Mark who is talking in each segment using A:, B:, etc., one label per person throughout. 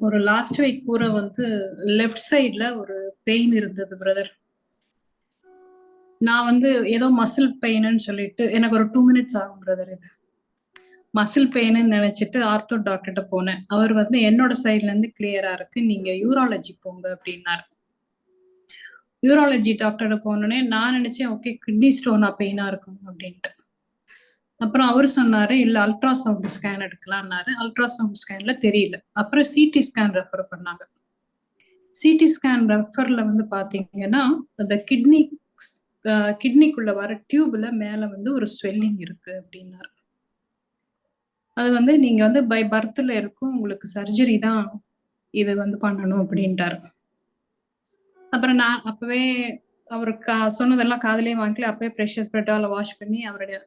A: ஒரு last week பூரா வந்து லெஃப்ட் சைடில் ஒரு பெயின் இருந்தது பிரதர் நான் வந்து ஏதோ மசில் பெயின்னு சொல்லிட்டு எனக்கு ஒரு டூ மினிட்ஸ் ஆகும் பிரதர் இது. மசில் பெயின்னு நினைச்சிட்டு ஆர்த்தோ டாக்டர்கிட்ட போனேன். அவர் வந்து என்னோட சைட்ல இருந்து கிளியரா இருக்கு நீங்க யூராலஜி போங்க அப்படின்னாரு. யூராலஜி டாக்டர்கிட்ட போனோடனே நான் நினைச்சேன் ஓகே கிட்னி ஸ்டோனா பெயினா இருக்கும் அப்படின்ட்டு. அப்புறம் அவர் சொன்னாரு இல்ல அல்ட்ராசவுண்ட் ஸ்கேன் எடுக்கலாம்னாரு. அல்ட்ராசவுண்ட் ஸ்கேன்ல தெரியல. அப்புறம் சிடி ஸ்கேன் ரெஃபர் பண்ணாங்க. சிடி ஸ்கேன் ரெஃபர்ல வந்து பாத்தீங்கன்னா அந்த கிட்னி கிட்னிக்குள்ள வர டியூப்ல மேல வந்து ஒரு ஸ்வெல்லிங் இருக்கு அப்படின்னாரு. அது வந்து நீங்க வந்து பை பர்த்ல இருக்கும் உங்களுக்கு சர்ஜரி தான் இது வந்து பண்ணணும் அப்படின்ட்டாரு. அப்புறம் நான் அப்பவே அவருக்கு கா சொன்னதெல்லாம் காதலையும் வாங்கல. அப்பவே ப்ரெஷர் ஸ்ப்ரெட்டால வாஷ் பண்ணி அவருடைய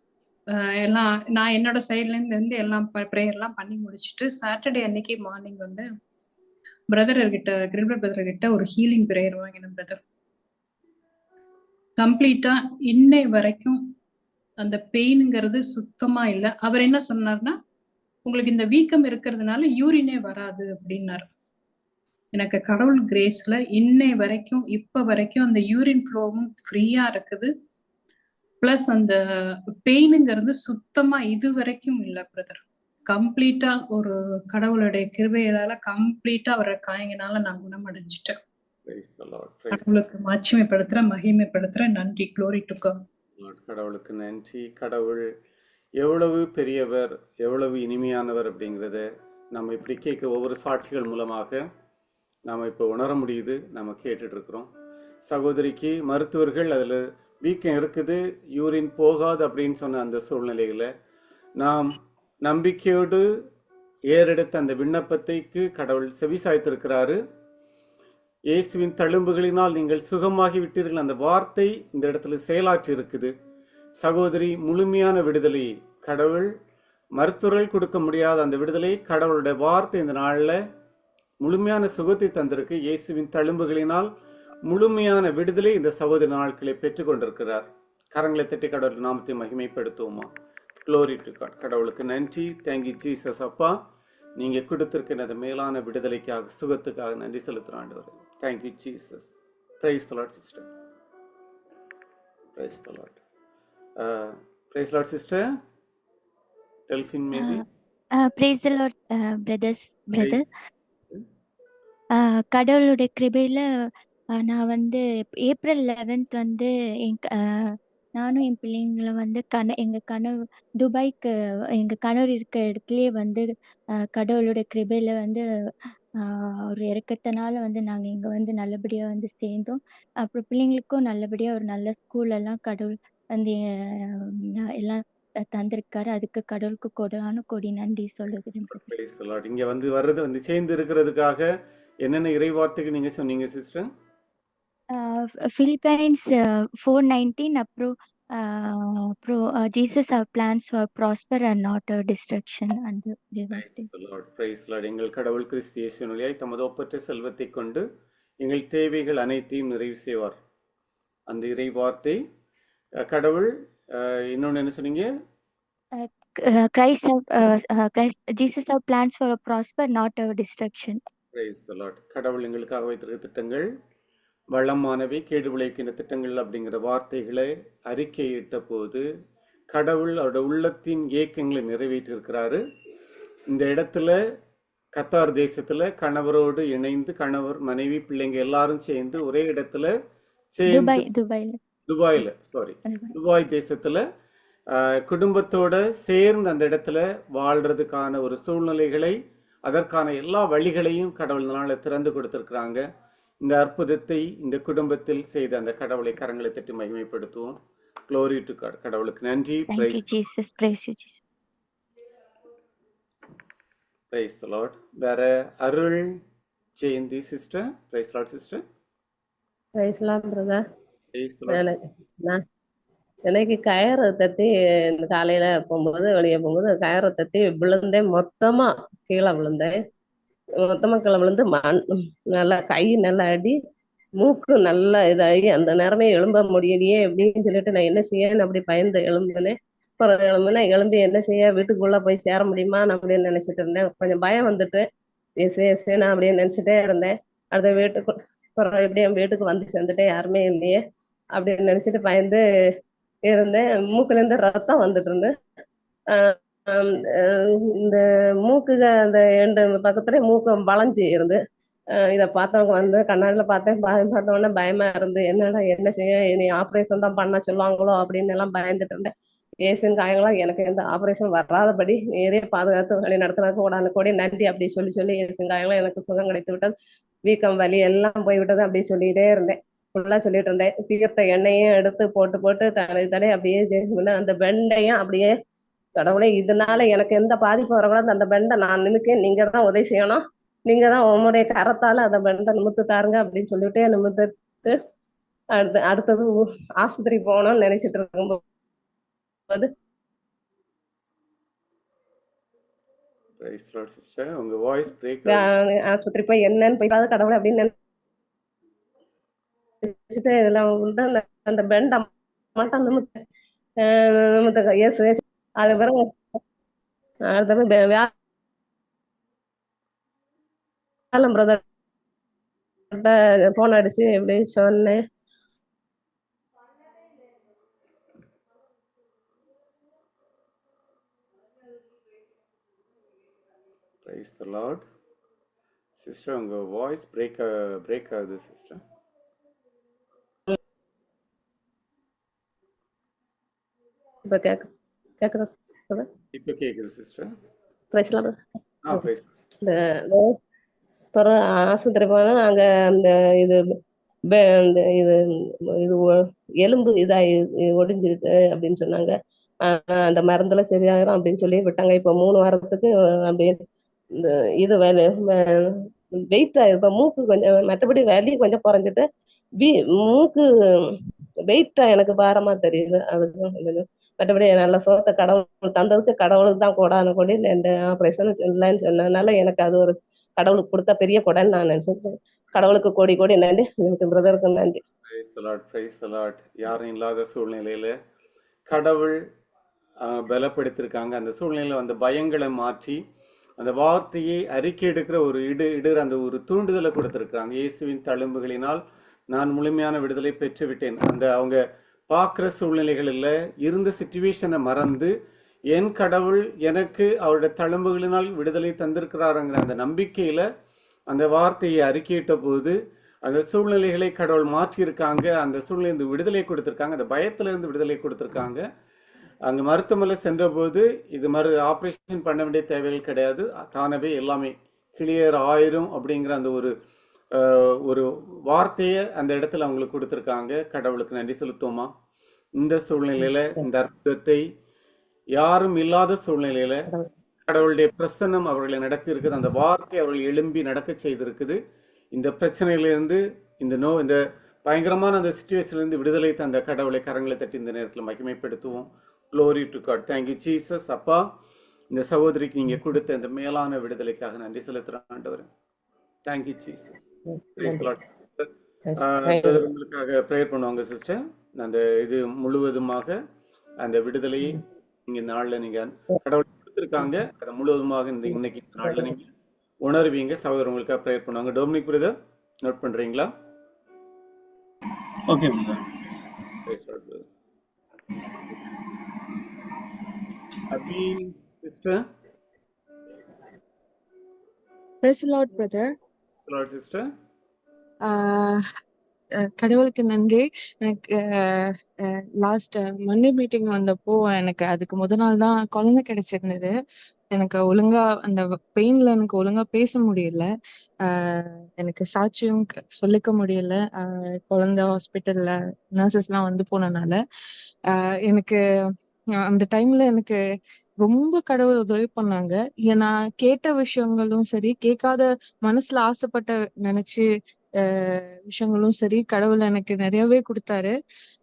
A: எல்லாம் நான் என்னோட சைட்லேருந்து இருந்து வந்து எல்லாம் ப்ரேயர்லாம் பண்ணி முடிச்சுட்டு சாட்டர்டே அன்னைக்கு மார்னிங் வந்து பிரதர்கிட்ட கிட்ட பிரதர்கிட்ட ஒரு ஹீலிங் ப்ரேயர் வாங்கினேன் பிரதர் கம்ப்ளீட்டா இன்னை வரைக்கும் அந்த பெயினுங்கிறது சுத்தமா இல்லை. அவர் என்ன சொன்னார்னா உங்களுக்கு இந்த வீக்கம் இருக்கிறதுனால யூரினே வராது அப்படின்னாரு. எனக்கு கடவுள் கிரேஸ்ல இன்னை வரைக்கும் இப்ப வரைக்கும் அந்த யூரின் ஃப்ளோவும் ஃப்ரீயா இருக்குது. பிளஸ் அந்த பெயினுங்கிறது சுத்தமா இது வரைக்கும் இல்ல பிரதர் கம்ப்ளீட்டா ஒரு கடவுளுடைய கிருபையிலால கம்ப்ளீட்டா அவரை காயங்கினால நான் குணமடைஞ்சிட்டேன். கடவுளுக்கு மாட்சிமைப்படுத்துற மகிமைப்படுத்துற நன்றி க்ளோரி டு
B: கடவுளுக்கு நன்றி. கடவுள் எவ்வளவு பெரியவர் எவ்வளவு இனிமையானவர் அப்படிங்கிறத நம்ம இப்படி கேட்குற ஒவ்வொரு சாட்சிகள் மூலமாக நாம் இப்போ உணர முடியுது நம்ம கேட்டுட்டு இருக்கிறோம். சகோதரிக்கு மருத்துவர்கள் அதில் வீக்கம் இருக்குது யூரின் போகாது அப்படின்னு சொன்ன அந்த சூழ்நிலையில் நாம் நம்பிக்கையோடு ஏறெடுத்த அந்த விண்ணப்பத்தைக்கு கடவுள் செவிசாய்த்திருக்கிறாரு இயேசுவின் தழும்புகளினால் நீங்கள் சுகமாகி விட்டீர்கள் அந்த வார்த்தை இந்த இடத்துல செயலாற்றி இருக்குது. சகோதரி முழுமையான விடுதலை. கடவுள் மருத்துவர்கள் கொடுக்க முடியாத அந்த விடுதலை கடவுளுடைய வார்த்தை இந்த நாளில் முழுமையான சுகத்தை தந்திருக்கு. இயேசுவின் தழும்புகளினால் முழுமையான விடுதலை இந்த சகோதரி நாட்களை பெற்றுக் கொண்டிருக்கிறார் கரங்களை தட்டி கடவுள் நாமத்தை மகிமைப்படுத்துவோமா? க்ளோரி டு காட் கடவுளுக்கு நன்றி. தேங்க்யூ ஜீசஸ் அப்பா. நீங்கள் கொடுத்திருக்கிற அந்த மேலான விடுதலைக்காக சுகத்துக்காக நன்றி செலுத்துகிற ஆண்டவர். Thank you Jesus praise the Lord sister praise the Lord praise Lord sister Delphine Mary
C: praise Lord brothers brother கடவுளுடைய கிருபையில நான் வந்து ஏப்ரல் லெவன்த் வந்து என் நானும் என் பிள்ளைங்களும் வந்து கண எங்க கனவு துபாய்க்கு எங்க கணவர் இருக்க இடத்துலயே வந்து கடவுளோட கிருபையில வந்து ஒரு இறக்கத்தினால வந்து நாங்க இங்க வந்து நல்லபடியா வந்து சேர்ந்தோம். அப்புறம் பிள்ளைங்களுக்கும் நல்லபடியா ஒரு நல்ல ஸ்கூல் எல்லாம் கடவுள் வந்து எல்லாம் தந்திருக்காரு. அதுக்கு கடவுளுக்கு கொடான கொடி நன்றி சொல்லுகிறேன்
B: இங்க வந்து வர்றது வந்து சேர்ந்து இருக்கிறதுக்காக என்னென்ன இறை வார்த்தைக்கு நீங்க சொன்னீங்க சிஸ்டர்
C: பிலிப்பைன்ஸ் ஃபோர் நைன்டீன் அப்புறம் அப்புறம் Jesus are plans for prosper and not destruction அந்த
B: எங்கள் கடவுள் கிறிஸ்து இயேசுவினாய் தமது ஒப்பற்ற செல்வத்தை கொண்டு எங்கள் தேவைகள் அனைத்தையும் நிறைவு செய்வார். அந்த இறை வார்த்தை கடவுள் இன்னொன்று என்ன சொன்னீங்க?
C: Christ Christ Jesus are plans for prosper not our destruction
B: கடவுள் எங்களுக்காக வைத்திருக்க திட்டங்கள் வளமானவை கேடு விளைவிக்கின்ற திட்டங்கள் அப்படிங்கிற வார்த்தைகளை அறிக்கையிட்ட போது கடவுள் அவரோட உள்ளத்தின் இயக்கங்களை நிறைவேற்றிருக்கிறாரு இந்த இடத்துல கத்தார் தேசத்துல கணவரோடு இணைந்து கணவர் மனைவி பிள்ளைங்க எல்லாரும் சேர்ந்து ஒரே இடத்துல சேர்ந்து துபாயில. சாரி துபாய் தேசத்துல குடும்பத்தோட சேர்ந்து அந்த இடத்துல வாழ்றதுக்கான ஒரு சூழ்நிலைகளை அதற்கான எல்லா வழிகளையும் கடவுள் திறந்து கொடுத்திருக்கிறாங்க. இந்த அற்புதத்தை இந்த குடும்பத்தில் செய்த அந்த கடவுளை கரங்களை தட்டி மகிமைப்படுத்துவோம். க்ளோரி டு கடவுளுக்கு நன்றி. பிரைஸ் லார்ட் வேற Arul Jayanthi sister praise Lord sister
D: praise Lord brother எனக்கு கயரை தத்தி காலையில போகும்போது வெளியே போகும்போது கயரை தத்தி விழுந்தேன். மொத்தமா கீழே விழுந்தேன். மொத்தமா கீழே விழுந்து மண் நல்லா கை நல்லா அடி மூக்கு நல்லா இதாகி அந்த நேரமே எழும்ப முடியலையே அப்படின்னு சொல்லிட்டு நான் என்ன செய்யன்னு அப்படி பயந்து எழும்புனேன். அப்புறம் எழும்புனேன் எழும்பி என்ன செய்ய வீட்டுக்குள்ள போய் சேர முடியுமா? நான் அப்படின்னு நினைச்சிட்டு இருந்தேன். கொஞ்சம் பயம் வந்துட்டு எஸ் எஸ் நான் அப்படியே நினைச்சிட்டே இருந்தேன். அடுத்த வீட்டுக்கு அப்புறம் என் வீட்டுக்கு வந்து சேர்ந்துட்டேன். யாருமே இல்லையே அப்படின்னு நினைச்சிட்டு பயந்து இருந்தேன். மூக்குலேருந்து ரத்தம் வந்துட்டு இருந்து ஆஹ் இந்த மூக்குக அந்த எண்டு பக்கத்துல மூக்கு வளைஞ்சு இருந்து இதை பார்த்தவங்க வந்து கண்ணாடியில் பார்த்தேன் பா- பார்த்த உடனே பயமா இருந்து என்னடா என்ன செய்ய? இனி ஆப்ரேஷன் தான் பண்ண சொல்லுவாங்களோ? அப்படின்னு எல்லாம் பயந்துட்டு இருந்தேன். ஏசியன் காயங்களா எனக்கு எந்த ஆப்ரேஷன் வராதபடி நேரே பாதுகாத்து வழி நடத்துறதுக்கு உடனே கூட நன்றி அப்படி சொல்லி சொல்லி ஏசியன் காயங்களும் எனக்கு சுகம் கிடைத்து விட்டது. வீக்கம் வலி எல்லாம் போய் விட்டது அப்படி சொல்லிட்டே இருந்தேன். ஃபுல்லா சொல்லிட்டு இருந்தேன். தீர்த்த எண்ணெயும் எடுத்து போட்டு போட்டு தலை தலை அப்படியே அந்த வெண்டையும் அப்படியே கடவுளே இதனால எனக்கு எந்த பாதிப்பும் வரக்கூடாது. அந்த பெண்டை நான் நிமிக்கேன். நீங்க தான் உதவி செய்யணும். நீங்க தான் உங்களுடைய கரத்தால அந்த பெண்டை நிமித்து தாருங்க அப்படின்னு சொல்லிட்டு நிமித்துட்டு அடுத்து அடுத்தது ஆஸ்பத்திரி போகணும்னு நினைச்சிட்டு இருக்கும்போது. ஆஸ்பத்திரி போய் என்னன்னு போய் கடவுளை அப்படின்னு நினைச்சிட்டு இதுல வந்து அந்த- பெண்டை மட்டும் நிமித்து இயேசு இயேசு. அது பிறகு அடுத்தது வே- வியாழன் பிரதர் போன் அடிச்சு இப்படி சொன்னேன்.
B: பிரைஸ் த லார்ட் சிஸ்டர் உங்க வாய்ஸ் பிரேக் பிரேக் ஆகுது சிஸ்டர்
D: இப்ப கேக்கு கேக்குதா
B: இப்போ கேக்குது சிஸ்டர்
D: பிரச்சனை
B: ஆ பிரைஸ்
D: இந்த அப்புறம் ஆஸ்பத்திரி போனா அங்க அந்த இது அந்த இது இது எலும்பு இதாகி ஒடிஞ்சிருக்கு அப்படின்னு சொன்னாங்க. அந்த மருந்துல சரியாயிரும் அப்படின்னு சொல்லி விட்டாங்க. இப்ப மூணு வாரத்துக்கு அப்படியே இந்த இது வேலை வெயிட் இப்ப மூக்கு கொஞ்சம் மற்றபடி வலி கொஞ்சம் குறைஞ்சிட்டு மூக்கு வெயிட்டா எனக்கு பாரமா தெரியுது. அதுக்கு மற்றபடி நல்ல சோத்த கடவுள் தந்ததுக்கு கடவுளுக்கு தான் கொடான்னு கொடி இந்த ஆப்ரேஷன் இல்லைன்னு சொன்னதுனால எனக்கு அது ஒரு கடவுளுக்கு கொடுத்த பெரிய கொடைன்னு நான் நினைச்சேன் கடவுளுக்கு கோடி கோடி நன்றி. பிரதருக்கு நன்றி.
B: பிரைஸ் யாரும் இல்லாத சூழ்நிலையில கடவுள் பலப்படுத்திருக்காங்க. அந்த சூழ்நிலையில் அந்த பயங்களை மாற்றி அந்த வார்த்தையை அறிக்கை எடுக்கிற ஒரு இடு இடு அந்த ஒரு தூண்டுதலை கொடுத்துருக்குறாங்க. இயேசுவின் தழும்புகளினால் நான் முழுமையான விடுதலை பெற்று விட்டேன் அந்த அவங்க பார்க்குற சூழ்நிலைகளில் இருந்த சுச்சுவேஷனை மறந்து என் கடவுள் எனக்கு அவருடைய தழும்புகளினால் விடுதலை தந்திருக்கிறாருங்கிற அந்த நம்பிக்கையில் அந்த வார்த்தையை அறிக்கையிட்ட போது அந்த சூழ்நிலைகளை கடவுள் மாற்றியிருக்காங்க. அந்த சூழ்நிலை விடுதலை கொடுத்துருக்காங்க. அந்த பயத்துலேருந்து விடுதலை கொடுத்துருக்காங்க. அங்கே மருத்துவமனையில் சென்றபோது இது மறு ஆப்ரேஷன் பண்ண வேண்டிய தேவைகள் கிடையாது. தானவே எல்லாமே கிளியர் ஆயிரும் அப்படிங்கிற அந்த ஒரு ஒரு வார்த்தையை அந்த இடத்துல அவங்களுக்கு கொடுத்திருக்காங்க. கடவுளுக்கு நன்றி செலுத்துவோமா? இந்த சூழ்நிலையில இந்த அற்புதத்தை யாரும் இல்லாத சூழ்நிலையில கடவுளுடைய பிரசன்னம் அவர்களை நடத்தி இருக்குது அந்த வார்த்தை அவர்கள் எழும்பி நடக்க செய்திருக்குது. இந்த பிரச்சனையிலிருந்து இந்த நோ இந்த பயங்கரமான அந்த சுச்சுவேஷன்லேருந்து விடுதலை தந்த கடவுளை கரங்களை தட்டி இந்த நேரத்தில் மகிமைப்படுத்துவோம். Glory to God thank you Jesus அப்பா இந்த சகோதரிக்கு நீங்க கொடுத்த இந்த மேலான விடுதலைக்காக நன்றி செலுத்துறேன் ஆண்டவர். தேங்க்யூ ஜீசஸ் உங்களுக்காக ப்ரேயர் பண்ணுவாங்க சிஸ்டர் அந்த இது முழுவதுமாக அந்த விடுதலையை நீங்க இந்த நாள்ல நீங்க கடவுள் கொடுத்துருக்காங்க. அதை முழுவதுமாக இந்த இன்னைக்கு இந்த நாள்ல நீங்க உணர்வீங்க. சகோதரர் உங்களுக்காக ப்ரேயர் பண்ணுவாங்க. டொமினிக் பிரதர் நோட் பண்றீங்களா?
E: ஓகே பிரதர்
B: சிஸ்டர்
F: Praise ஆஹ் கடவுளுக்கு நன்றி. எனக்கு லாஸ்ட் மண்டே மீட்டிங் வந்தப்போ எனக்கு அதுக்கு முத நாள் தான் குழந்தை கிடைச்சிருந்தது. எனக்கு ஒழுங்கா அந்த பெயின்ல எனக்கு ஒழுங்கா பேச முடியல. ஆஹ் எனக்கு சாட்சியும் சொல்லிக்க முடியல. ஆஹ் குழந்தை ஹாஸ்பிட்டல்ல நர்சஸ் எல்லாம் வந்து போனனால. எனக்கு அந்த டைம்ல எனக்கு ரொம்ப கடவுள் உதவி பண்ணாங்க. ஏன்னா நான் கேட்ட விஷயங்களும் சரி கேட்காத மனசுல ஆசைப்பட்ட நினைச்சு அஹ் விஷயங்களும் சரி கடவுள் எனக்கு நிறையவே கொடுத்தாரு.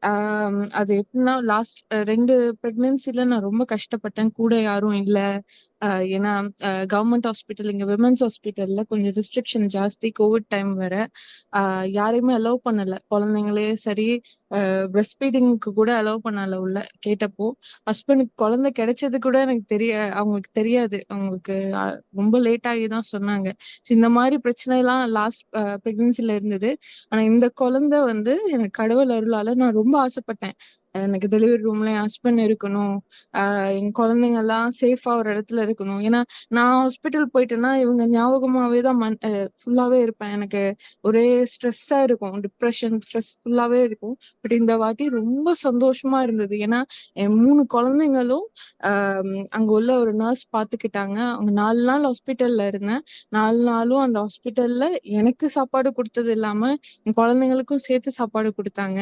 F: ஆஹ் அது எப்படின்னா லாஸ்ட் ரெண்டு பிரெக்னன்சில நான் ரொம்ப கஷ்டப்பட்டேன். கூட யாரும் இல்ல. ஏன்னா கவர்மெண்ட் ஹாஸ்பிட்டல் இங்க விமன்ஸ் ஹாஸ்பிட்டல்ல கொஞ்சம் ரிஸ்ட்ரிக்ஷன் ஜாஸ்தி கோவிட் டைம் வேற. யாரையுமே அலோவ் பண்ணல. குழந்தைங்களே சரி பிரஸ்ட் ஃபீடிங்க்கு கூட அலோவ் பண்ணல உள்ள கேட்டப்போ. ஹஸ்பண்டுக்கு குழந்தை கிடைச்சது கூட எனக்கு தெரிய அவங்களுக்கு தெரியாது. அவங்களுக்கு ரொம்ப லேட் ஆகி தான் சொன்னாங்க. இந்த மாதிரி பிரச்சனை எல்லாம் லாஸ்ட் பிரெக்னன்சில இருந்தது. ஆனா இந்த குழந்தை வந்து எனக்கு கடவுள் அருளால நான் ரொம்ப ஆசைப்பட்டேன். எனக்கு டெலிவரி ரூம்ல என் ஹஸ்பண்ட் இருக்கணும். ஆஹ் என் குழந்தைங்க எல்லாம் சேஃபா ஒரு இடத்துல இருக்கணும். ஏன்னா நான் ஹாஸ்பிட்டல் போயிட்டேன்னா இவங்க ஞாபகமாவே தான் மண் ஃபுல்லாவே இருப்பேன். எனக்கு ஒரே ஸ்ட்ரெஸ்ஸா இருக்கும். டிப்ரெஷன் ஸ்ட்ரெஸ் ஃபுல்லாவே இருக்கும். பட் இந்த வாட்டி ரொம்ப சந்தோஷமா இருந்தது. ஏன்னா என் மூணு குழந்தைங்களும் ஆஹ் அங்க உள்ள ஒரு நர்ஸ் பாத்துக்கிட்டாங்க. அவங்க நாலு நாள் ஹாஸ்பிட்டல்ல இருந்தேன். நாலு நாளும் அந்த ஹாஸ்பிட்டல்ல எனக்கு சாப்பாடு கொடுத்தது இல்லாம என் குழந்தைங்களுக்கும் சேர்த்து சாப்பாடு கொடுத்தாங்க.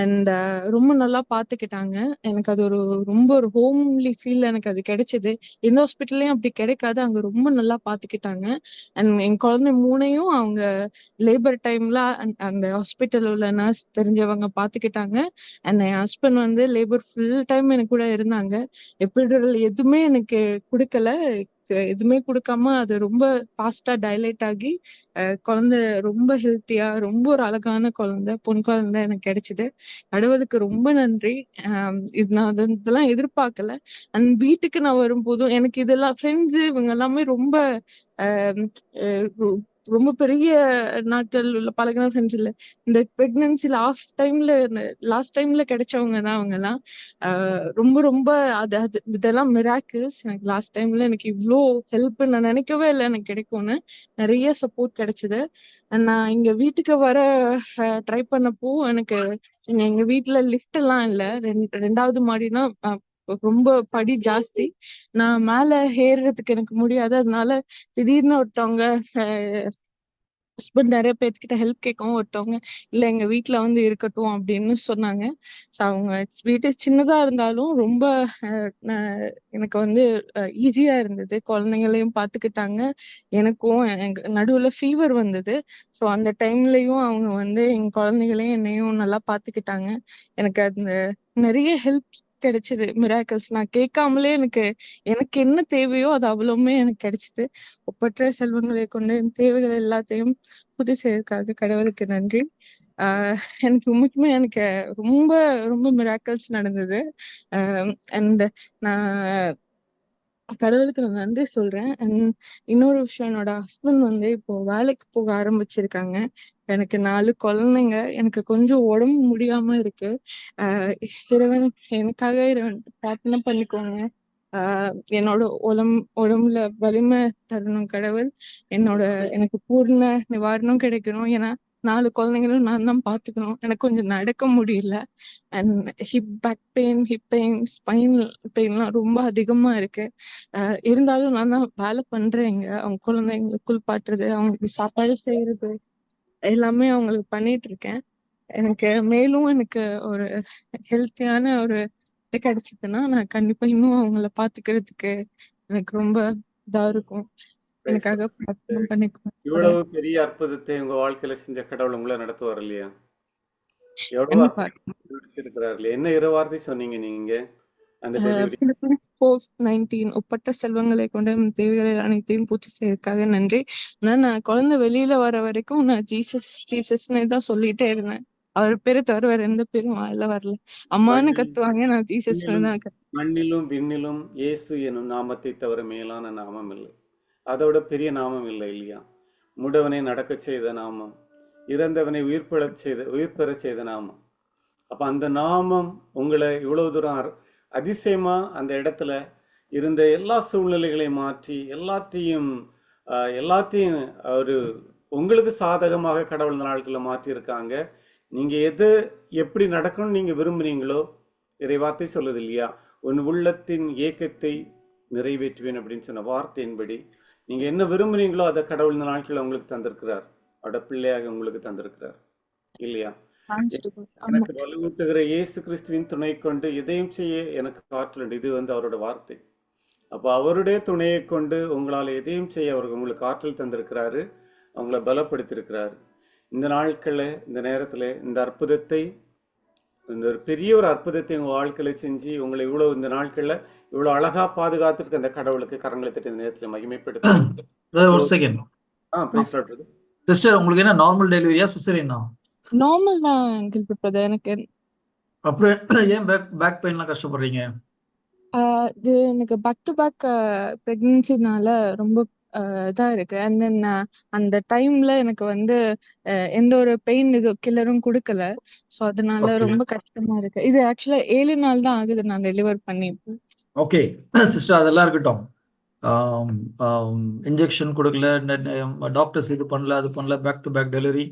F: அண்ட் ரொம்ப நல்லா பாத்துக்கிட்டாங்க. எனக்கு அது ஒரு ரொம்ப ஒரு ஹோம்லி ஃபீல் எனக்கு அது கிடைச்சது. எந்த ஹாஸ்பிட்டல்லையும் அப்படி கிடைக்காது. அங்க ரொம்ப நல்லா பாத்துக்கிட்டாங்க. அண்ட் என் குழந்தை மூணையும் அவங்க லேபர் டைம்ல அந்த ஹாஸ்பிட்டல் உள்ள நர்ஸ் தெரிஞ்சவங்க பாத்துக்கிட்டாங்க. அண்ட் என் ஹஸ்பண்ட் வந்து லேபர் ஃபுல் டைம் எனக்கு கூட இருந்தாங்க. எப்படி எதுவுமே எனக்கு கொடுக்கல. எதுவுமே கொடுக்காம அது ரொம்ப ஃபாஸ்டா டைலைட் ஆகி அஹ் குழந்தை ரொம்ப ஹெல்த்தியா ரொம்ப ஒரு அழகான குழந்தை பொன் குழந்தை எனக்கு கிடைச்சது. கடவுளுக்கு ரொம்ப நன்றி. இது நான் அதெல்லாம் இதெல்லாம் எதிர்பார்க்கல. அண்ட் வீட்டுக்கு நான் வரும்போதும் எனக்கு இதெல்லாம் ஃப்ரெண்ட்ஸ் இவங்க எல்லாமே ரொம்ப ஆஹ் அஹ் ரொம்ப பெரிய நாட்கள் உள்ள பழகின ஃப்ரெண்ட்ஸ் இல்ல. இந்த பிரெக்னன்சி லாஸ்ட் டைம்ல லாஸ்ட் டைம்ல கிடைச்சவங்க தான் அவங்க எல்லாம் ஆஹ் ரொம்ப ரொம்ப அது அது இதெல்லாம் மிராக்கிள்ஸ் எனக்கு லாஸ்ட் டைம்ல எனக்கு இவ்ளோ ஹெல்ப் நான் நினைக்கவே இல்லை எனக்கு கிடைக்கும்னு. நிறைய சப்போர்ட் கிடைச்சது. நான் இங்க வீட்டுக்கு வர ட்ரை பண்ணப்போ எனக்கு இங்க எங்க வீட்டுல லிஃப்ட் எல்லாம் இல்ல. ரெண்டாவது மாடினா ரொம்ப படி ஜாஸ்தி. நான் மேல ஏறுறதுக்கு எனக்கு முடியாது. அதனால திடீர்னு ஒருத்தவங்க ஹஸ்பண்ட் நிறைய பேர்த்துக்கிட்ட ஹெல்ப் கேட்கவும் ஒருத்தவங்க இல்ல எங்க வீட்ல வந்து இருக்கட்டும் அப்படின்னு சொன்னாங்க. ஸோ அவங்க வீட்டு சின்னதா இருந்தாலும் ரொம்ப எனக்கு வந்து ஈஸியா இருந்தது. குழந்தைங்களையும் பார்த்துக்கிட்டாங்க. எனக்கும் எனக்கு நடுவுல ஃபீவர் வந்தது. ஸோ அந்த டைம்லயும் அவங்க வந்து எங்க குழந்தைகளையும் என்னையும் நல்லா பார்த்துக்கிட்டாங்க. எனக்கு அந்த நிறைய ஹெல்ப் கிடைச்சது. மிராக்கல்ஸ் நான் கேட்காமலே எனக்கு எனக்கு என்ன தேவையோ அது அவ்வளவுமே எனக்கு கிடைச்சது. ஒப்பற்ற செல்வங்களை கொண்டு என் தேவைகள் எல்லாத்தையும் பூர்த்தி செய்யறதுக்காக கடவுளுக்கு நன்றி. ஆஹ் எனக்கு உண்மைக்குமே எனக்கு ரொம்ப ரொம்ப மிராக்கல்ஸ் நடந்தது. அண்ட் நான் கடவுளுக்கு நான் நன்றி சொல்றேன். அண்ட் இன்னொரு விஷயம் என்னோட ஹஸ்பண்ட் வந்து இப்போ வேலைக்கு போக ஆரம்பிச்சிருக்காங்க. எனக்கு நாலு குழந்தைங்க. எனக்கு கொஞ்சம் உடம்பு முடியாம இருக்கு. ஆஹ் இறைவன் எனக்காக இறைவன் பிரார்த்தனை பண்ணிக்கோங்க. ஆஹ் என்னோட உடம்பு உடம்புல வலிமை தரணும் கடவுள். என்னோட எனக்கு பூர்ண நிவாரணம் கிடைக்கணும். ஏன்னா நாலு குழந்தைங்களும் நான் தான் பாத்துக்கணும். எனக்கு கொஞ்சம் நடக்க முடியல. And hip back pain hip pain spine பெயின்லாம் ரொம்ப அதிகமா இருக்கு. இருந்தாலும் நான் தான் வேலை பண்றேன் அவங்க குழந்தைங்களுக்கு குளிப்பாட்டுறது அவங்களுக்கு சாப்பாடு செய்யறது எல்லாமே அவங்களுக்கு பண்ணிட்டு இருக்கேன். எனக்கு மேலும் எனக்கு ஒரு ஹெல்த்தியான ஒரு இது கிடைச்சதுன்னா நான் கண்டிப்பா இன்னும் அவங்கள பாத்துக்கிறதுக்கு எனக்கு ரொம்ப இதா இருக்கும். எனக்காக பிரார்த்தனை பண்ணிக்குவேன்
B: இவ்வளவு பெரிய அற்புதத்தை உங்க வாழ்க்கையில செஞ்ச கடவுள் உங்களை நடத்துவார் இல்லையா? எவ்வளவு என்ன இரு வார்த்தை சொன்னீங்க நீங்க
F: ஒப்பற்ற செல்வங்களை கொண்ட தேவைகளை அனைத்தையும் பூர்த்தி செய்யறதுக்காக நன்றி. ஆனா நான் குழந்தை வெளியில வர வரைக்கும் நான் ஜீசஸ் ஜீசஸ்னே தான் சொல்லிட்டே இருந்தேன். அவர் பேரை தவிர வேற எந்த பேரும் வாயில வரல. அம்மான்னு கத்துவாங்க நான் ஜீசஸ்னு தான்
B: மண்ணிலும் விண்ணிலும் இயேசு எனும் நாமத்தை தவிர மேலான நாமம் இல்லை. அதோட பெரிய நாமம் இல்லை இல்லையா? முடவனை நடக்கச் செய்த நாமம் இறந்தவனை உயிர்ப்பெழச் செய்த உயிர் பெறச் செய்த நாமம். அப்போ அந்த நாமம் உங்களை இவ்வளவு தூரம் அதிசயமாக அந்த இடத்துல இருந்த எல்லா சூழ்நிலைகளையும் மாற்றி எல்லாத்தையும் எல்லாத்தையும் ஒரு உங்களுக்கு சாதகமாக கடவுள் நாட்களில் மாற்றியிருக்காங்க. நீங்கள் எது எப்படி நடக்கணும்னு விரும்புகிறீங்களோ விரும்புறீங்களோ இறைவார்த்தை சொல்லுது இல்லையா? உன் உள்ளத்தின் ஏக்கத்தை நிறைவேற்றுவேன் அப்படின்னு சொன்ன வார்த்தையின்படி நீங்க என்ன விரும்புறீங்களோ அதை கடவுள் இந்த நாட்களில் உங்களுக்கு தந்திருக்கிறார். அவட பிள்ளையாக உங்களுக்கு தந்திருக்கிறார். இல்லையா? எனக்கு வலுவூட்டுகிற இயேசு கிறிஸ்துவின் துணை கொண்டு எதையும் செய்ய எனக்கு ஆற்றல் உண்டு இது வந்து அவரோட வார்த்தை. அப்போ அவருடைய துணையை கொண்டு உங்களால் எதையும் செய்ய அவர் உங்களுக்கு ஆற்றல் தந்திருக்கிறாரு. அவங்கள பலப்படுத்தியிருக்கிறாரு. இந்த நாட்களில் இந்த நேரத்தில் இந்த அற்புதத்தை இந்த ஒரு பெரிய ஒரு அற்புதத்தை உங்க வாழ்க்கையில செஞ்சு உங்களை இவ்வளவு இந்த நாட்கள்ல இவ்வளவு அழகா பாதுகாத்துருக்க அந்த கடவுளுக்கு கரங்களை தட்டி இந்த நேரத்துல மகிமைப்படுத்த.
E: ஒரு செகண்ட்
B: ஆ பேசுறது
E: சிஸ்டர் உங்களுக்கு என்ன நார்மல் டெலிவரியா சிசரியனா
F: நார்மல் தான் பிரதர் எனக்கு.
E: அப்புறம் ஏன் பேக் பேக் பெயின்லாம் கஷ்டப்படுறீங்க?
F: ஆஹ் இது எனக்கு பேக் டு பேக் ப்ரெக்னன்சினால ரொம்ப இதா இருக்கு. அண்ட் தென் அந்த டைம்ல எனக்கு வந்து எந்த ஒரு பெயின் இது கில்லரும் கொடுக்கல. ஸோ அதனால. ரொம்ப கஷ்டமா இருக்கு. இது ஆக்சுவலா ஏழு நாள் தான் ஆகுது நான் டெலிவர் பண்ணி
E: ஓகே. சிஸ்டர் அதெல்லாம் இருக்கட்டும். இன்ஜெக்ஷன் கொடுக்கல டாக்டர்ஸ் இது பண்ணல அது பண்ணல பேக் டு பேக் டெலிவரி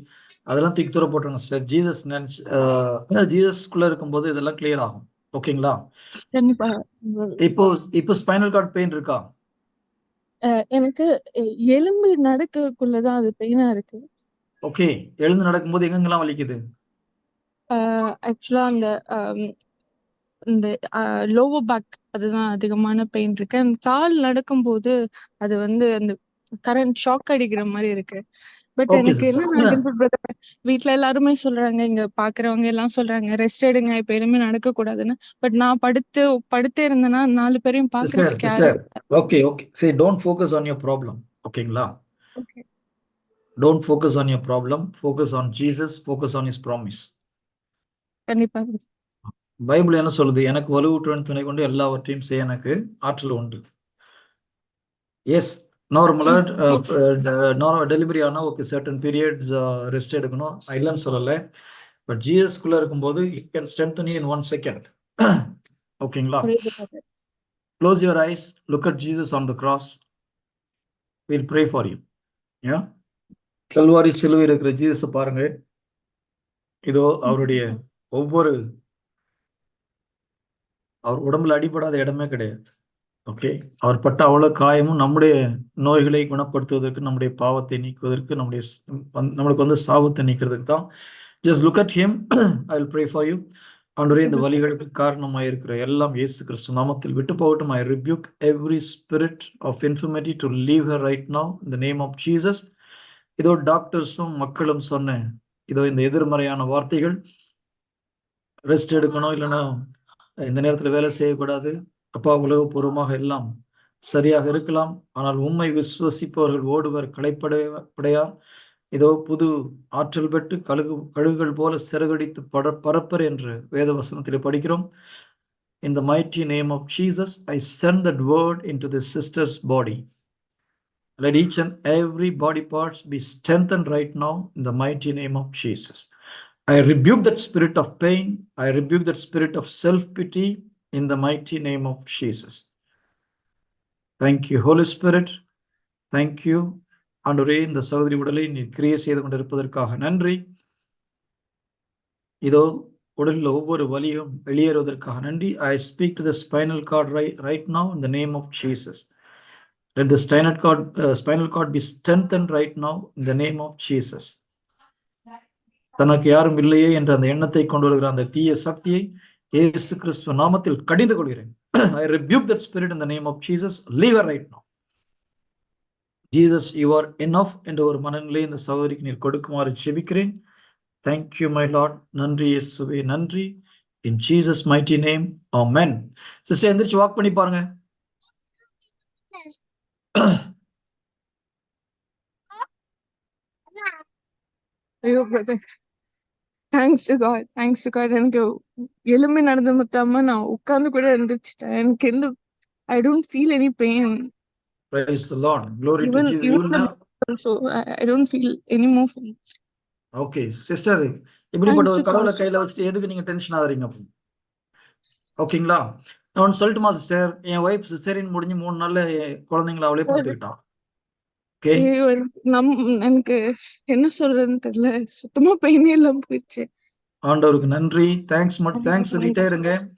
E: அதெல்லாம் தூக்கி தூர போட்டுருங்க சார் ஜீசஸ் நினச்சி ஜீசஸ்குள்ளே இருக்கும்போது இதெல்லாம் கிளியர் ஆகும். ஓகேங்களா? இப்போ இப்போ ஸ்பைனல் கார்டு பெயின் இருக்கா?
F: எனக்கு எலும்பு நடக்கக்குள்ளதான் அது பெயினா இருக்கு.
E: ஓகே எழுந்து நடக்கும்போது எங்கெங்கெல்லாம் வலிக்குது?
F: ஆக்சுவலா அந்த இந்த லோவர் பேக் அதுதான் அதிகமான பெயின் இருக்கு. அந்த கால் நடக்கும்போது அது வந்து அந்த கரண்ட் ஷாக் அடிக்கிற மாதிரி இருக்கு. பட் எனக்கு. என்ன வீட்ல எல்லாருமே சொல்றாங்க இங்க பாக்குறவங்க எல்லாம் சொல்றாங்க ரெஸ்ட் எடுங்க இப்ப எதுவுமே நடக்க கூடாதுன்னு. பட் நான் படுத்து படுத்தே இருந்தேன்னா நாலு பேரையும் பாக்குறதுக்கு
E: ஓகே ஓகே சரி don't focus on your problem ஓகேங்களா. Don't focus on your problem focus on Jesus focus on is promise
F: கண்டிப்பா.
E: பைபிள் என்ன சொல்லுது? எனக்கு வலுவூட்டுவன் துணை கொண்டு எல்லாவற்றையும் செய்ய எனக்கு ஆற்றல் உண்டு. எஸ் நார்மலா நார்மல் டெலிவரி ஆனா ஓகே சர்டன் பீரியட்ஸ் ரெஸ்ட் எடுக்கணும். இல்லைன்னு சொல்லலை. பட் ஜிஎஸ்குள்ள இருக்கும்போது it can strengthen in one second ஓகேங்களா. Close your eyes look at Jesus on the cross will pray for you yeah Calvary சிலுவை இருக்கிற ஜீசஸை பாருங்க. இதோ அவருடைய ஒவ்வொரு அவர் உடம்புல அடிபடாத இடமே கிடையாது. ஓகே அவர் பட்ட அவ்வளவு காயமும் நம்முடைய நோய்களை குணப்படுத்துவதற்கு நம்முடைய பாவத்தை நீக்குவதற்கு நம்முடைய நம்மளுக்கு வந்து சாபத்தை நீக்கிறதுக்கு தான். Just look at him I will pray for you ஆண்டவரே இந்த வழிகளுக்கு காரணமாக இருக்கிற எல்லாம் இயேசு கிறிஸ்து நாமத்தில் விட்டு போகட்டும். I rebuke every spirit of infirmity to leave her right now இந்த நேம் ஆஃப் ஜீசஸ் இதோ டாக்டர்ஸும் மக்களும் சொன்ன இதோ இந்த எதிர்மறையான வார்த்தைகள். ரெஸ்ட் எடுக்கணும் இல்லைன்னா இந்த நேரத்தில் வேலை செய்யக்கூடாது. அப்பா உலக பூர்வமாக எல்லாம் சரியாக இருக்கலாம் ஆனால் உண்மை விசுவசிப்பவர்கள் ஓடுவர் களைப்படையார் ஏதோ புது ஆற்றல் பெற்று கழுகு கழுகுகள் போல சிறகடித்து பட பரப்பர் என்று வேத வசனத்தில் படிக்கிறோம் in the mighty name of Jesus I send that word in to the sister's body let each and every body parts be strength and right now in the mighty name of Jesus I rebuke that spirit of pain I rebuke that spirit of self pity in the mighty name of Jesus. Thank you Holy Spirit thank you ஆண்டவரே இந்த சகோதரி உடலை நீ கிரியை செய்து கொண்டிருப்பதற்காக நன்றி இதோ உடலில் ஒவ்வொரு வலியும் வெளியேறுவதற்காக நன்றி I speak to the spinal cord right right now in the name of Jesus let the stained cord spinal cord be strength and right now in the name of Jesus தனக்கு யாரும் இல்லையே என்ற அந்த எண்ணத்தை கொண்டு வருகிற அந்த தீய சக்தியை இயேசு கிறிஸ்துவ நாமத்தில் கடிந்து கொள்கிறேன் I rebuke that spirit in the name of Jesus leave right no Jesus you are enough என்ற ஒரு மனநிலை இந்த சகோதரிக்கு நீர் கொடுக்குமாறு ஜெபிக்கிறேன். தேங்க்யூ மை லாட் நன்றி இயேசுவே நன்றி. In Jesus mighty name amen sister எந்திரிச்சு வாக் பண்ணி பாருங்க.
F: ஐயோ brother thanks to God thanks to God எனக்கு எலும்பி நடந்து மொத்தமா நான் உட்கார்ந்து கூட இருந்துச்சுட்டேன் எனக்கு எந்த I don't feel any pain
E: praise the Lord will
F: the-
E: have
F: also I don't feel any more pain
E: okay sister இப்படிப்பட்ட ஒரு கடவுளை. கையில வச்சுட்டு எதுக்கு நீங்க டென்ஷன் ஆகுறீங்க? அப்போ ஓகேங்களா நான் ஒன்று சொல்லட்டுமா சிஸ்டர் என் ஒய்ஃப் சிஸ்டரின் முடிஞ்சு மூணு நாள்ல குழந்தைங்களை அவளே பார்த்துக்கிட்டான்
F: ஐயோ எனக்கு நம் எனக்கு என்ன சொல்றதுன்னு தெரியல. சுத்தமா பெயினே இல்லாம போயிடுச்சு.
E: ஆண்டவருக்கு நன்றி. தேங்க்ஸ் மட்டும் தேங்க்ஸ் சொல்லிட்டே. இருங்க.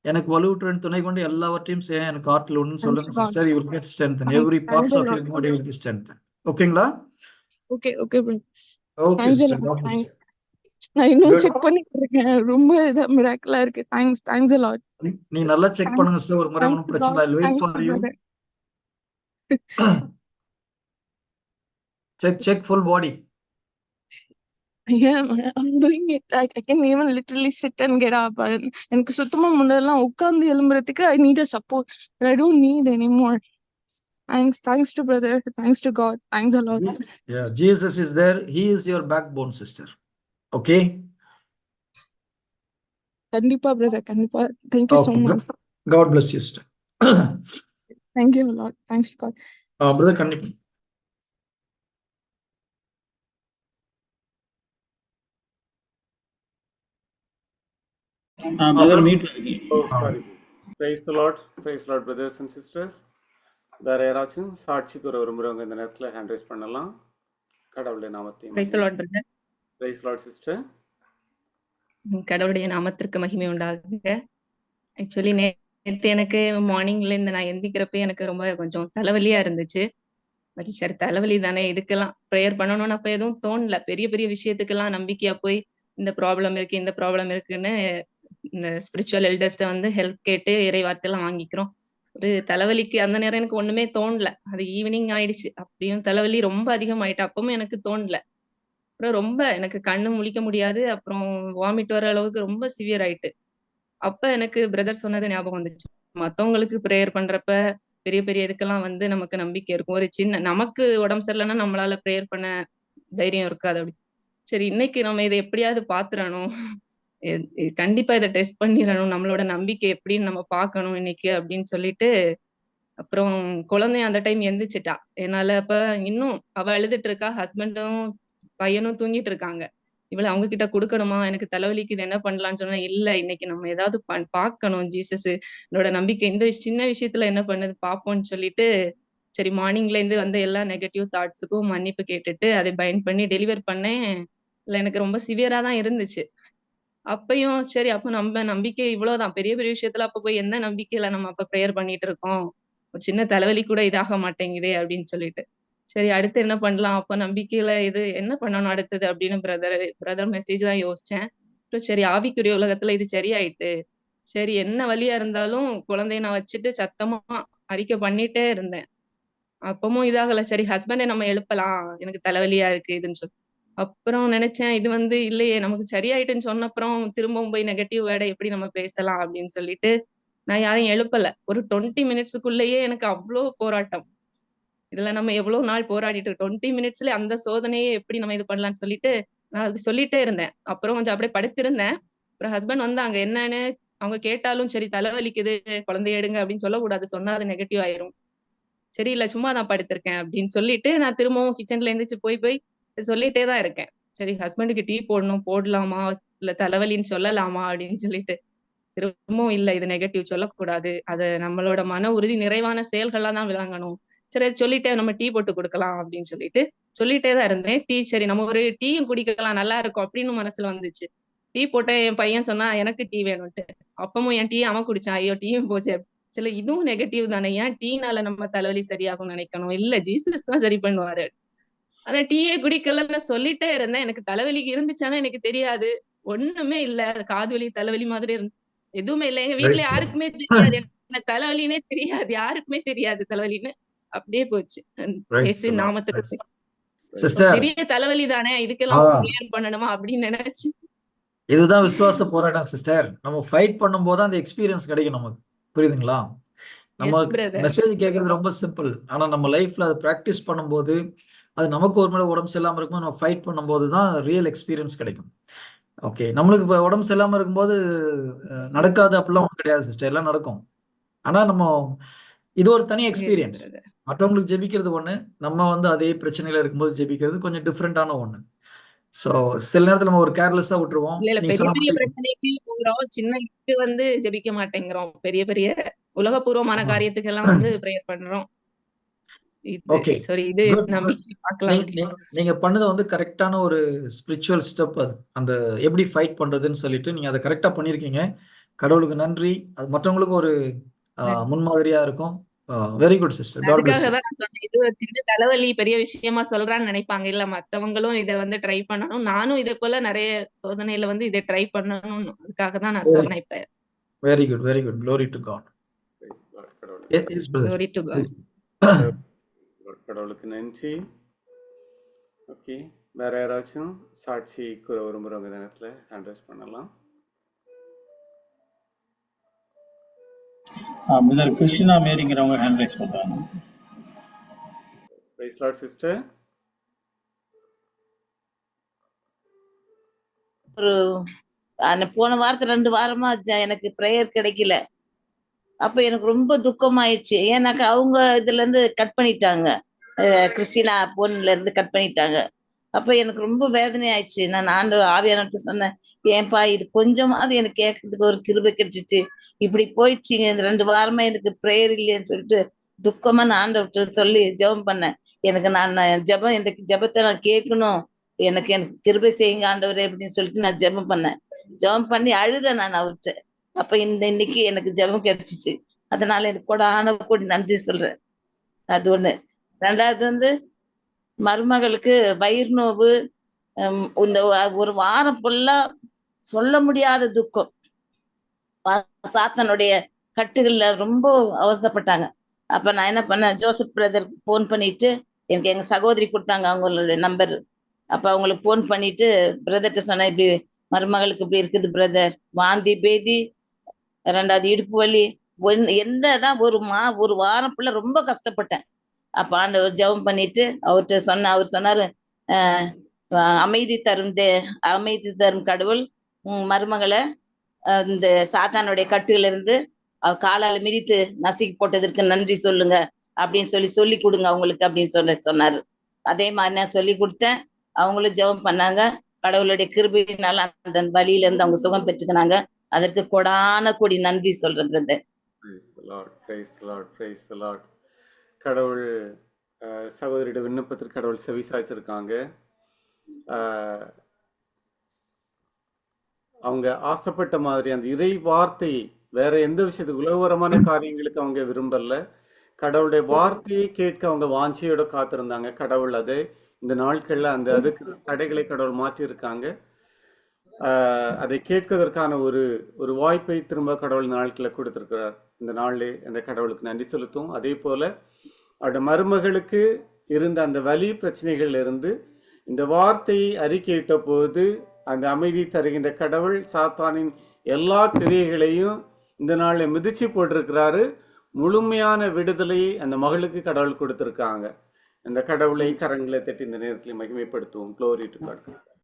E: எனக்கு வலுவுற்றுடன் துணை கொண்டு எல்லாவற்றையும் செய்ய எனக்கு ஆற்றல் ஒன்று சொல்லுங்க
F: God.
E: Sister you will get strength
F: Thank-
E: every parts of. Your body will be strength ஓகேங்களா
F: okay okay bro
E: okay
F: Thanks a
E: sister
F: lot.
E: God bless
F: Thanks. நான் இன்னும். செக் பண்ணிட்டு இருக்கேன் ரொம்ப இதா மிராக்கலா இருக்கு. Thanks thanks a lot.
E: நீ நல்லா செக்
F: Thank-
E: பண்ணுங்க சிஸ்டர் ஒரு முறை
F: Thank
E: ஒன்றும்
F: you,
E: பிரச்சனை
F: God.
E: இல்லை. Wait for you
F: brother.
E: Check check full body
F: Yeah, man, I'm doing it. I, I can even literally sit and get up. I- எனக்கு சுத்தமா முன்னெல்லாம் உட்கார்ந்து எழும்புறதுக்கு I need a support, but I don't need anymore. Thanks, thanks to brother, thanks to God, thanks a lot.
E: Yeah, Jesus is there. He is your backbone, sister. Okay?
F: கண்டிப்பா brother, கண்டிப்பா. Thank you so
E: Okay.
F: much.
E: God bless you, sister.
F: Thank you a lot. Thanks to God.
E: uh, brother, கண்டிப்பா.
G: Brother meet இருக்கீங்க.
B: ஓ sorry praise the Lord praise Lord brothers and sisters வேற யாராச்சும் சாட்சி கூற விரும்புறவங்க இந்த நேரத்தில் ஹேண்ட் ரைஸ் பண்ணலாம். கடவுளுடைய நாமத்தையும்
H: praise Lord brother
B: praise Lord sister
H: கடவுளுடைய நாமத்திற்கு மகிமை உண்டாகுங்க. ஆக்சுவலி நேற்று எனக்கு மார்னிங்ல இருந்து நான் எந்திக்கிறப்ப எனக்கு ரொம்ப கொஞ்சம் தலைவலியா இருந்துச்சு. பட் சரி தலைவலி தானே இதுக்கெல்லாம் ப்ரேயர் பண்ணணும்னு அப்ப எதுவும் தோணல. பெரிய பெரிய விஷயத்துக்கெல்லாம் நம்பிக்கையா போய் இந்த ப்ராப்ளம் இருக்கு இந்த ப்ராப்ளம் இருக்குன்னு இந்த ஸ்பிரிச்சுவல் எல்டர்ஸ்ட வந்து ஹெல்ப் கேட்டு இறை வார்த்தையெல்லாம் வாங்கிக்கிறோம். ஒரு தலைவலிக்கு அந்த நேரம் எனக்கு ஒண்ணுமே தோணல. அது ஈவினிங் ஆயிடுச்சு. அப்படியும் தலைவலி ரொம்ப அதிகமாயிட்டு அப்பவும் எனக்கு தோணல. அப்புறம் ரொம்ப எனக்கு கண்ணு முழிக்க முடியாது. அப்புறம் வாமிட் வர அளவுக்கு ரொம்ப சிவியர் ஆயிட்டு. அப்ப எனக்கு பிரதர் சொன்னது ஞாபகம் வந்துச்சு. மத்தவங்களுக்கு ப்ரேயர் பண்றப்ப பெரிய பெரிய இதுக்கெல்லாம் வந்து நமக்கு நம்பிக்கை இருக்கும். ஒரு சின்ன நமக்கு உடம்பு சரியில்லைன்னா நம்மளால ப்ரேயர் பண்ண தைரியம் இருக்காது அப்படி. சரி இன்னைக்கு நம்ம இதை எப்படியாவது பாத்துறணும். கண்டிப்பா இதை டெஸ்ட் பண்ணிடணும். நம்மளோட நம்பிக்கை எப்படின்னு நம்ம பார்க்கணும் இன்னைக்கு அப்படின்னு சொல்லிட்டு அப்புறம் குழந்தைய அந்த டைம் எந்திரிச்சிட்டா. என்னால அப்ப இன்னும் அவ எழுதிட்டு இருக்கா ஹஸ்பண்டும் பையனும் தூங்கிட்டு இருக்காங்க. இவளை அவங்க கிட்ட கொடுக்கணுமா? எனக்கு தலைவலிக்குது என்ன பண்ணலாம்னு சொன்னா இல்ல இன்னைக்கு நம்ம ஏதாவது பண்- பார்க்கணும் ஜீசஸ். என்னோட நம்பிக்கை இந்த சின்ன விஷயத்துல என்ன பண்ணுது பாப்போம்னு சொல்லிட்டு சரி மார்னிங்ல இருந்து வந்த எல்லா நெகட்டிவ் தாட்ஸுக்கும் மன்னிப்பு கேட்டுட்டு அதை பைண்ட் பண்ணி டெலிவர் பண்ணேன். இல்ல எனக்கு ரொம்ப சிவியரா தான் இருந்துச்சு. அப்பயும் சரி அப்ப நம்ம நம்பிக்கை இவ்வளவுதான். பெரிய பெரிய விஷயத்துல அப்ப போய் எந்த நம்பிக்கையில நம்ம அப்ப ப்ரேயர் பண்ணிட்டு இருக்கோம்? ஒரு சின்ன தலைவலி கூட இதாக மாட்டேங்குதே அப்படின்னு சொல்லிட்டு. சரி அடுத்து என்ன பண்ணலாம்? அப்ப நம்பிக்கையில இது என்ன பண்ணணும் அடுத்தது அப்படின்னு பிரதர் பிரதர் மெசேஜ் தான் யோசிச்சேன். அப்புறம் சரி ஆவிக்குரிய உலகத்துல இது சரியாயிட்டு சரி என்ன வழியா இருந்தாலும் குழந்தைய நான் வச்சுட்டு சத்தமா அறிக்கை பண்ணிட்டே இருந்தேன். அப்பவும் இதாகல. சரி ஹஸ்பண்டை நம்ம எழுப்பலாம். எனக்கு தலைவலியா இருக்கு இதுன்னு சொல்லி. அப்புறம் நினைச்சேன் இது வந்து இல்லையே நமக்கு சரியாயிட்டுன்னு சொன்ன அப்புறம் திரும்பவும் போய் நெகட்டிவ் வேர்டை எப்படி நம்ம பேசலாம் அப்படின்னு சொல்லிட்டு நான் யாரையும் எழுப்பல. ஒரு டுவெண்ட்டி மினிட்ஸுக்குள்ளேயே எனக்கு அவ்வளோ போராட்டம். இதுல நம்ம எவ்வளவு நாள் போராடிட்டு டுவெண்ட்டி மினிட்ஸ்ல அந்த சோதனையை எப்படி நம்ம இது பண்ணலாம்னு சொல்லிட்டு நான் அது சொல்லிட்டே இருந்தேன். அப்புறம் கொஞ்சம் அப்படியே படுத்திருந்தேன். அப்புறம் ஹஸ்பண்ட் வந்தாங்க என்னன்னு? அவங்க கேட்டாலும் சரி தலைவலிக்குது குழந்தைய எடுங்க அப்படின்னு சொல்லக்கூடாது. சொன்னா அது நெகட்டிவ் ஆயிரும். சரி இல்ல சும்மா தான் படுத்திருக்கேன் அப்படின்னு சொல்லிட்டு நான் திரும்பவும் கிச்சன்ல எந்திரிச்சு போய் போய் சொல்லிட்டே தான் இருக்கேன். சரி ஹஸ்பண்டுக்கு டீ போடணும் போடலாமா? இல்ல தலைவலின்னு சொல்லலாமா? அப்படின்னு சொல்லிட்டு. திரும்பவும் இல்ல இது நெகட்டிவ் சொல்லக்கூடாது. அது நம்மளோட மன உறுதி நிறைவான செயல்கள்லாம் தான் விளங்கணும். சரி சொல்லிட்டே நம்ம டீ போட்டு கொடுக்கலாம் அப்படின்னு சொல்லிட்டு சொல்லிட்டே தான் இருந்தேன். டீ சரி நம்ம ஒரு டீயும் குடிக்கலாம் நல்லா இருக்கும் அப்படின்னு மனசுல வந்துச்சு. டீ போட்டேன் என் பையன் சொன்னா எனக்கு டீ வேணும்ட்டு. அப்பவும் என் டீ அவன் குடிச்சான். ஐயோ டீயும் போச்சு. சில இதுவும் நெகட்டிவ் தானே. ஏன் டீனால நம்ம தலைவலி சரியாகும் நினைக்கணும்? இல்ல ஜீசஸ் தான் சரி பண்ணுவாரு. ஆனா டீயே குடிக்கலன்னு சொல்லிட்டே இருந்தேன். எனக்கு தலைவலிக்கு இருந்துச்சானா எனக்கு தெரியாது. ஒண்ணுமே இல்ல. காது வலி தலைவலி மாதிரி இருந்து எதுவுமே இல்ல. எங்க
E: Lord.
H: யாருக்குமே தெரியாது. எனக்கு தலைவலினே தெரியாது. யாருக்குமே தெரியாது தலைவலின்னு. அப்படியே போச்சு. இயேசு. நாமத்துக்கு சிறிய தலைவலி தானே. இதுக்கெல்லாம். கிளியர் பண்ணணுமா அப்படின்னு நினைச்சு.
E: இதுதான் விசுவாச போராட்டம் சிஸ்டர் நம்ம ஃபைட் பண்ணும்போது அந்த எக்ஸ்பீரியன்ஸ் கிடைக்கும் நமக்கு. புரியுதுங்களா? நம்ம. மெசேஜ் கேட்கறது ரொம்ப சிம்பிள் ஆனா நம்ம லைஃப்ல அதை ப்ராக்டிஸ் பண்ணும்போது அது நமக்கு ஒரு முறை உடம்பு சரியில்லாம இருக்கும்போது நம்ம ஃபைட் பண்ணும்போது தான் ரியல் எக்ஸ்பீரியன்ஸ் கிடைக்கும். ஓகே நம்மளுக்கு இப்போ உடம்பு சரியில்லாம இருக்கும்போது நடக்காது அப்படிலாம் ஒண்ணும் கிடையாது சிஸ்டர் எல்லாம் நடக்கும். ஆனா நம்ம இது ஒரு தனி எக்ஸ்பீரியன்ஸ். மற்றவங்களுக்கு ஜெபிக்கிறது ஒண்ணு நம்ம வந்து அதே பிரச்சனையில இருக்கும்போது ஜெபிக்கிறது கொஞ்சம் டிஃப்ரெண்டான ஒண்ணு. ஸோ சில நேரத்துல நம்ம ஒரு கேர்லெஸ்ஸா விட்டுருவோம்.
H: பெரிய பிரச்சனைக்கு போகிறோம் சின்ன வந்து ஜெபிக்க மாட்டேங்கிறோம். பெரிய பெரிய உலகபூர்வமான
E: ஆமா.
H: காரியத்துக்கெல்லாம் வந்து ப்ரேயர் பண்றோம்.
E: Okay.
H: சரி இது
E: நீங்க பண்ணது வந்து கரெக்டான ஒரு ஸ்பிரிச்சுவல் ஸ்டெப் அது. அந்த எப்படி ஃபைட் பண்றதுன்னு சொல்லிட்டு நீங்க அதை கரெக்டா பண்ணிருக்கீங்க கடவுளுக்கு நன்றி. அது மற்றவங்களுக்கு ஒரு முன்மாதிரியா இருக்கும். Very good sister God bless
H: அதுக்காக தான் நான் சொன்னேன். இது ஒரு சின்ன தலைவலி பெரிய விஷயமா சொல்றான்னு நினைப்பாங்க. இல்ல மத்தவங்களும் இதை வந்து ட்ரை பண்ணணும். நானும் இதே போல நிறைய சோதனையில வந்து இதை ட்ரை பண்ணணும் அதுக்காக தான் நான் சொன்னேன் இப்ப.
E: Very good very good glory to God
B: Praise the Lord. கடவுளுக்கு நன்றி. ஓகே வேற யாராச்சும் சாட்சி கூற விரும்புகிறவங்க இந்த நேரத்தில் ஹேண்ட் ரைஸ் பண்ணலாம்.
G: பிரதர் கிருஷ்ணா மேரிங்கிறவங்க ஹேண்ட் ரைஸ் பண்றாங்க.
B: பிரைஸ் லார்ட் சிஸ்டர்
I: ஒரு அந்த போன வாரத்துல ரெண்டு வாரமா எனக்கு ப்ரேயர் கிடைக்கல. அப்ப எனக்கு ரொம்ப துக்கமாயிடுச்சு. ஏன்னாக்கா அவங்க இதுல இருந்து கட் பண்ணிட்டாங்க. கிறிஸ்டினா போன்ல இருந்து கட் பண்ணிட்டாங்க. அப்ப எனக்கு ரொம்ப வேதனை ஆயிடுச்சு. நான் நான் ஆவியானவர்கிட்ட சொன்னேன் ஏன்பா இது கொஞ்சமாவது எனக்கு கேட்கறதுக்கு ஒரு கிருபை கிடைச்சிச்சு. இப்படி போயிடுச்சுங்க. இந்த ரெண்டு வாரமா எனக்கு ப்ரேயர் இல்லையேன்னு சொல்லிட்டு துக்கமா நான் ஆண்டவர்கிட்ட சொல்லி ஜெபம் பண்ணேன். எனக்கு நான் நான் ஜெபம் இந்த ஜெபத்தை நான் கேட்கணும். எனக்கு எனக்கு கிருபை செய்யுங்க ஆண்டவரே அப்படின்னு சொல்லிட்டு நான் ஜெபம் பண்ணேன். ஜெபம் பண்ணி அழுதேன் நான் அவர்கிட்ட. அப்ப இந்த இன்னைக்கு எனக்கு ஜெபம் கிடைச்சிச்சு. அதனால எனக்கு கூட ஆன கூட நன்றி சொல்றேன். அது ஒண்ணு. ரெண்டாவது வந்து மருமகளுக்கு வயிறு நோவு இந்த ஒரு வாரம் ஃபுல்லா சொல்ல முடியாத துக்கம். சாத்தனுடைய கட்டுகள்ல ரொம்ப அவஸ்தைப்பட்டாங்க. அப்ப நான் என்ன பண்ணேன் ஜோசப் பிரதருக்கு போன் பண்ணிட்டு எனக்கு எங்க சகோதரி கொடுத்தாங்க அவங்களுடைய நம்பர் அப்ப அவங்களுக்கு போன் பண்ணிட்டு பிரதர்கிட்ட சொன்னேன் இப்படி மருமகளுக்கு இப்படி இருக்குது பிரதர் வாந்தி பேதி ரெண்டாவது இடுப்பு வலி ஒன்- எந்த தான் ஒரு மா ஒரு வாரம் ஃபுல்லா ரொம்ப கஷ்டப்பட்டேன். அப்ப ஆண்டவர் ஜெபம் பண்ணிட்டு அவர்கிட்ட சொன்ன அவர் சொன்னாரு ஆஹ் அமைதி தரும் தே அமைதி தரும் கடவுள் மருமகளை இந்த சாத்தானுடைய கட்டுல இருந்து அவ காலால மிதித்து நசுக்கி போட்டதற்கு நன்றி சொல்லுங்க. அப்படின்னு சொல்லி சொல்லி கொடுங்க அவங்களுக்கு அப்படின்னு சொல்ல சொன்னாரு. அதே மாதிரி நான் சொல்லி கொடுத்தேன். அவங்களும் ஜெபம் பண்ணாங்க. கடவுளுடைய கிருபையினால அந்த வழியில இருந்து அவங்க சுகம் பெற்றுக்கினாங்க. அதற்கு கொடான கூடி நன்றி சொல்றேன் பிரதர்.
B: கடவுள் சகோதரியோட விண்ணப்பத்திற்கு கடவுள் செவி சாய்ச்சிருக்காங்க. அவங்க ஆசைப்பட்ட மாதிரி அந்த இறை வார்த்தையை வேற எந்த விஷயத்துக்கு உலகபரமான காரியங்களுக்கு அவங்க விரும்பல. கடவுளுடைய வார்த்தையை கேட்க அவங்க வாஞ்சியோட காத்திருந்தாங்க. கடவுள் அதை இந்த நாட்கள்ல அந்த அதுக்கு தடைகளை கடவுள் மாற்றியிருக்காங்க. அதை கேட்கதற்கான ஒரு ஒரு வாய்ப்பை திரும்ப கடவுள் நாட்களில் கொடுத்திருக்கிறார். இந்த நாளிலே அந்த கடவுளுக்கு நன்றி செலுத்தும். அதே போல அவருடைய மருமகளுக்கு இருந்த அந்த வலி பிரச்சனைகள்ல இருந்து இந்த வார்த்தையை அறிக்கையிட்ட போது அந்த அமைதி தருகின்ற கடவுள் சாத்தானின் எல்லா கிரியைகளையும் இந்த நாளில் மிதிச்சு போட்டிருக்கிறாரு. முழுமையான விடுதலையை அந்த மகளுக்கு கடவுள் கொடுத்திருக்காங்க. அந்த கடவுளை கரங்களை தட்டி இந்த நேரத்தில் மகிமைப்படுத்துவோம். Glory to God